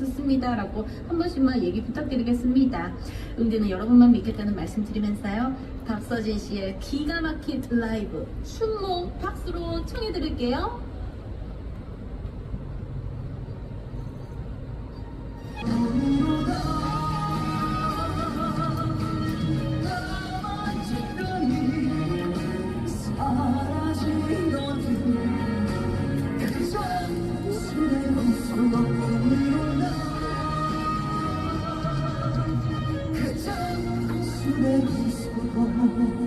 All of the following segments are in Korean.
좋습니다라고 한 번씩만 얘기 부탁드리겠습니다. 응대는 여러분만 믿겠다는 말씀 드리면서요. 박서진 씨의 기가 막힌 라이브 춘몽 박수로 청해 드릴게요. 댄스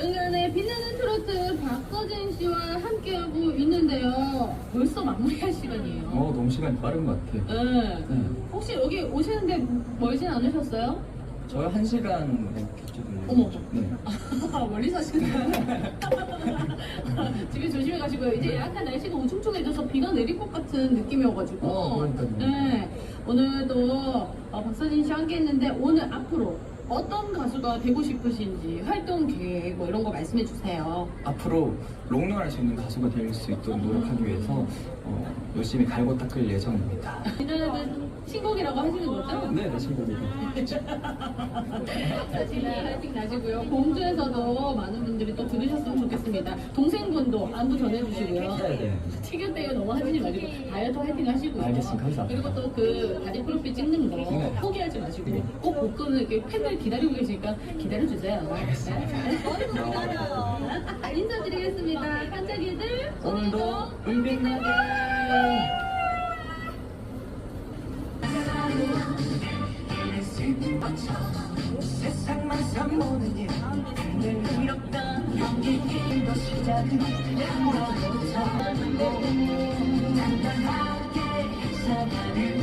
응연의 빛나는 트로트 박서진 씨와 함께하고 있는데요. 벌써 마무리할 시간이에요. 어, 너무 시간이 빠른 것 같아요. 네. 네. 혹시 여기 오시는데 멀진 않으셨어요? 저희 한 시간 좀. 어머. 네. 멀리 사시네. 집에 조심히 가시고요. 이제 약간 날씨가 우중충해져서 비가 내릴 것 같은 느낌이어가지고. 어, 그러니까요. 네. 오늘도 어, 박서진 씨와 함께 했는데 오늘 앞으로 어떤 가수가 되고 싶으신지 활동 계획 뭐 이런 거 말씀해 주세요. 앞으로 롱런할 수 있는 가수가 될 수 있도록 노력하기 위해서 어, 열심히 갈고 닦을 예정입니다. 신곡이라고 하시는 거죠? 네, 네, 친구입니다. 사진이 화이팅 나시고요. 공주에서도 많은 분들이 또 들으셨으면 좋겠습니다. 동생분도 안부 전해주시고요. 네, 네. 티격대회 너무 하시지 마시고 다이어트 화이팅 하시고요. 알겠습니다. 감사합니다. 그리고 또 그 바디 프로필 찍는 거 네. 포기하지 마시고 꼭 복근을 이렇게 팬들 기다리고 계시니까 기다려주세요. 네. 인사드리겠습니다. 반짝이들 오늘도 은빛나게. 세상만 선보는 일 늘 이렇던 연기도 시작은 못하는데 단단하게 살아가는